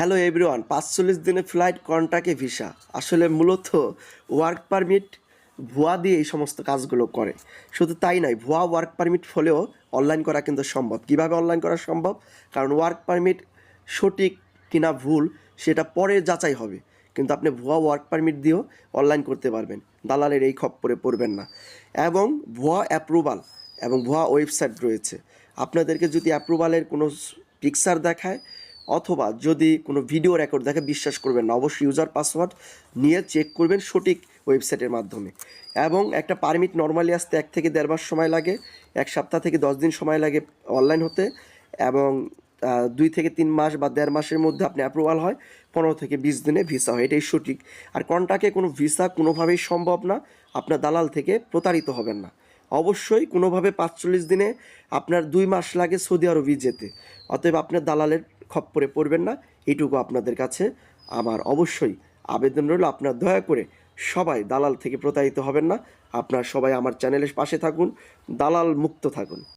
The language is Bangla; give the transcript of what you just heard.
হ্যালো এভরিওয়ান, পাঁচচল্লিশ দিনে ফ্লাইট কন্টাকে ভিসা। আসলে মূলত ওয়ার্ক পারমিট ভুয়া দিয়ে এই সমস্ত কাজগুলো করে। শুধু তাই নয়, ভুয়া ওয়ার্ক পারমিট হলেও অনলাইন করা কিন্তু সম্ভব। কীভাবে অনলাইন করা সম্ভব? কারণ ওয়ার্ক পারমিট সঠিক কিনা ভুল, সেটা পরে যাচাই হবে। কিন্তু আপনি ভুয়া ওয়ার্ক পারমিট দিয়েও অনলাইন করতে পারবেন। দালালের এই খপ্পরে পড়বেন না। এবং ভুয়া অ্যাপ্রুভাল এবং ভুয়া ওয়েবসাইট রয়েছে। আপনাদেরকে যদি অ্যাপ্রুভালের কোনো পিকচার দেখায় অথবা যদি কোনো ভিডিও রেকর্ড দেখে বিশ্বাস করবেন না, অবশ্যই ইউজার পাসওয়ার্ড নিয়ে চেক করবেন সঠিক ওয়েবসাইটের মাধ্যমে। এবং একটা পারমিট নর্মালি আসতে এক থেকে দেড় মাস সময় লাগে, এক সপ্তাহ থেকে দশ দিন সময় লাগে অনলাইন হতে এবং দুই থেকে তিন মাস বা দেড় মাসের মধ্যে আপনি অ্যাপ্রুভাল হয়, পনেরো থেকে বিশ দিনে ভিসা হয়, এটাই সঠিক। আর কন্টাকে কোনো ভিসা কোনোভাবেই সম্ভব না, আপনার দালাল থেকে প্রতারিত হবেন না। অবশ্যই কোনোভাবে পাঁচচল্লিশ দিনে আপনার দুই মাস লাগে সৌদি আরবি যেতে। অতএব আপনার দালালের খপ্পরে পড়বেন না, এটুকু আপনাদের কাছে আমার অবশ্যই আবেদন রইল। আপনার দয়া করে সবাই দালাল থেকে প্রতারিত হবেন না। আপনার সবাই আমার চ্যানেলের পাশে থাকুন, দালাল মুক্ত থাকুন।